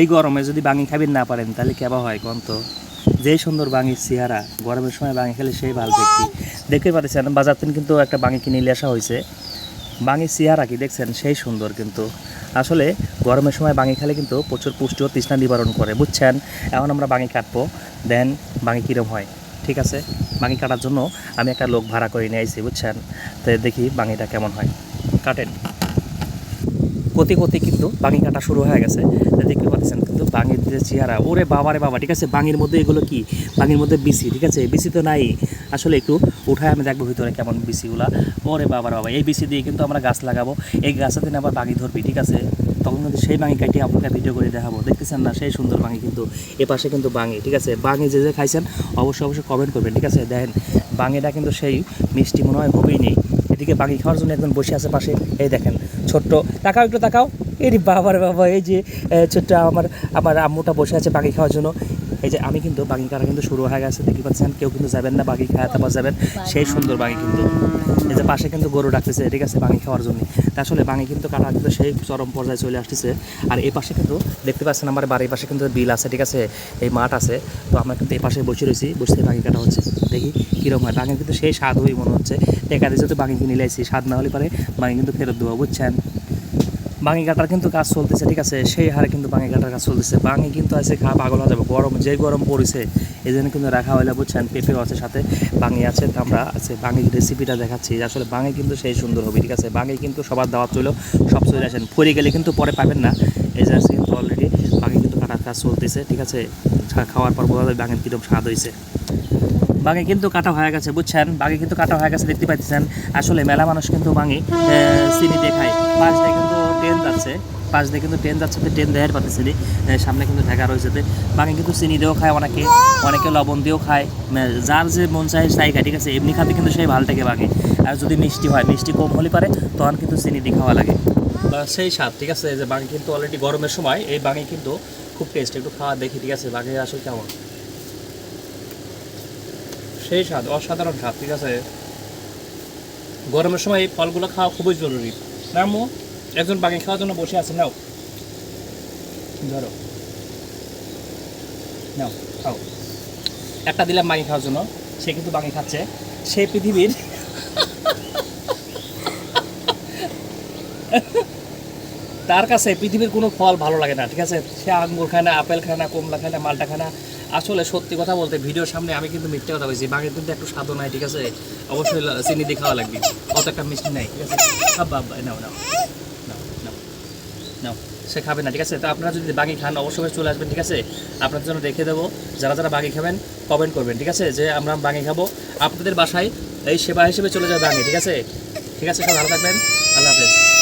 এই গরমে যদি বাঙি খাবেন না পারেন, তাহলে কেবা হয় কোন তো? যেই সুন্দর বাঙির চেহারা, গরমের সময় বাঙি খেলে সেই ভালো ব্যক্তি দেখতে পাচ্ছেন, বাজার থেকে কিন্তু একটা বাঙি কিনে নিয়ে আসা হয়েছে। বাঙির চেহারা কি দেখছেন? সেই সুন্দর কিন্তু। আসলে গরমের সময় বাঙি খেলে কিন্তু প্রচুর পুষ্টি ও তৃষ্ণা নিবারণ করে, বুঝছেন? এখন আমরা বাঙি কাটবো, দেন বাঙি কীরম হয়, ঠিক আছে? বাঙি কাটার জন্য আমি একটা লোক ভাড়া করে নিয়ে আইছি, বুঝছেন? তো দেখি বাঙিটা কেমন হয়। কাটেন। কতি কতি কিন্তু বাঙি কাটা শুরু হয়ে গেছে। দেখতে পাচ্ছেন কিন্তু বাঙির যে চেহারা, ওরে বাবারে বাবা, ঠিক আছে? বাঙির মধ্যে এগুলো কি? বাঙির মধ্যে বিসি, ঠিক আছে? বিসি তো নাই। আসলে একটু উঠায় আমি দেখব ভিতরে কেমন বিসিগুলা। ওরে বাবার বাবা, এই বিসি দিয়ে কিন্তু আমরা গাছ লাগাবো। এই গাছের দিন আবার বাঙি ধরবি, ঠিক আছে? তখন কিন্তু সেই বাঙি কাটিয়ে আপনাকে ভিডিও করে দেখাবো। দেখতেছেন না? সেই সুন্দর বাঙি কিন্তু এ পাশে কিন্তু বাঙি, ঠিক আছে? বাঙি যে যে খাইছেন, অবশ্যই অবশ্যই কমেন্ট করবেন, ঠিক আছে? দেখেন, বাঙিটা কিন্তু সেই মিষ্টি মনে হয় হবেই নেই। এদিকে বাঙি খাওয়ার জন্য একজন বসে আছে পাশে, এই দেখেন, ছোট্ট। তাকাও একটু, তাকাও। এর বাবার বাবা, এই যে ছোট্ট আমার আমার আম্মুটা বসে আছে বাঙি খাওয়ার জন্য। এই যে আমি কিন্তু বাঙি কাটা কিন্তু শুরু হয়ে গেছে, দেখতে পাচ্ছেন, কেউ কিন্তু যাবেন না বাঙি খাওয়া তারপর যাবেন। সেই সুন্দর বাঙি কিন্তু। এই যে পাশে কিন্তু গরু ডাকতেছে, ঠিক আছে বাঙি খাওয়ার জন্য। তা আসলে বাঙি কিন্তু কাটা কিন্তু সেই চরম পর্যায়ে চলে আসতেছে। আর এই পাশে কিন্তু দেখতে পাচ্ছেন আমার বাড়ির পাশে কিন্তু বিল আছে, ঠিক আছে, এই মাঠ আছে। তো আমরা কিন্তু এই পাশে বসে রয়েছি, বসে বাঙি কাটা হচ্ছে। দেখি কীরকম হয়। বাঙি কিন্তু সেই স্বাদ হই মনে হচ্ছে। দিয়ে যদি বাঙি কিনে লাইছি স্বাদ না হলে পারে বাঙি কিন্তু ফেরত দেবো, বুঝছেন? বাঙি কাটার কিন্তু কাজ চলতেছে, ঠিক আছে? সেই হারে কিন্তু বাঙি কাটার কাজ চলতেছে। বাঙি কিন্তু আছে খা, পাগল হয়ে যাবে। গরম যে গরম পড়েছে এই জন্য কিন্তু রাখা হইলে, বুঝছেন? পেঁপেও আছে সাথে বাঙি আছে আমরা আছে বাঙির রেসিপিটা দেখাচ্ছি। আসলে বাঙি কিন্তু সেই সুন্দর হবে, ঠিক আছে? বাঙি কিন্তু সবার দাওয়াত চলো সব চলে আসেন। ফরে গেলে কিন্তু পরে পাবেন না। এই যে আছে কিন্তু অলরেডি বাঙি কিন্তু কাটার কাজ চলতেছে, ঠিক আছে? খাওয়ার পর বোঝা যাবে বাঙির কীরকম স্বাদ হয়েছে বাঙি কিন্তু কাটা হয়ে গেছে, বুঝছেন? বাঘে কিন্তু কাটা হয়ে গেছে, দেখতে পাচ্ছেন আসলে মেলা মানুষ কিন্তু বাঙি চিনি দিয়ে খায়। পাশ দিয়ে কিন্তু ট্রেন যাচ্ছে, পাশ দিয়ে কিন্তু ট্রেন যাচ্ছে ট্রেন দেখার পাচ্ছে চিনি সামনে কিন্তু ঢাকা রয়েছে বাঙি কিন্তু চিনি দিয়েও খায় অনেকে। অনেকে লবণ দিয়েও খায়। যার যে মন চায় তাই খায়, ঠিক আছে? এমনি খাতে কিন্তু সেই ভালো থাকে বাঘে। আর যদি মিষ্টি হয়, মিষ্টি কম হলে পারে, তখন কিন্তু চিনি দিয়ে খাওয়া লাগে। সেই স্বাদ, ঠিক আছে? যে বাঙি কিন্তু অলরেডি গরমের সময়, এই বাঙি কিন্তু খুব টেস্ট একটু খাওয়া দেখি, ঠিক আছে? বাঙি আসলে কেমন? সেই স্বাদ, অসাধারণ স্বাদ, ঠিক আছে? গরমের সময় এই ফলগুলো খাওয়া খুবই জরুরি। নামো একজন বাঙি খাওয়ার জন্য বসে আছে, নাও। ধরো। নাও, খাও। একটা দিলাম বাঙি খাওয়ার জন্য, সে কিন্তু বাঙি খাচ্ছে। সে পৃথিবীর তার কাছে পৃথিবীর কোনো ফল ভালো লাগে না, ঠিক আছে? সে আঙ্গুর খায় না, আপেল খায় না, কমলা খায় না, মালটা খায় না। আসলে সত্যি কথা বলতে ভিডিওর সামনে আমি কিন্তু মিথ্যে কথা বলছি। বাঘের কিন্তু একটু স্বাদও নাই, ঠিক আছে? অবশ্যই চিনি দিয়ে খাওয়া লাগবে। অত একটা মিষ্টি নাই, ঠিক আছে? আব্বা আব্বা, নাও নাও। নাও নাও নাও। সে খাবে না, ঠিক আছে? তো আপনারা যদি বাঘি খান, অবশ্যই চলে আসবেন, ঠিক আছে? আপনাদের জন্য রেখে দেবো। যারা যারা বাঘি খাবেন কমেন্ট করবেন, ঠিক আছে? যে আমরা বাঘি খাব। আপনাদের বাসায় এই সেবা হিসেবে চলে যাবে বাঘি, ঠিক আছে? ঠিক আছে সব ভালো থাকবেন। আল্লাহ হাফেজ।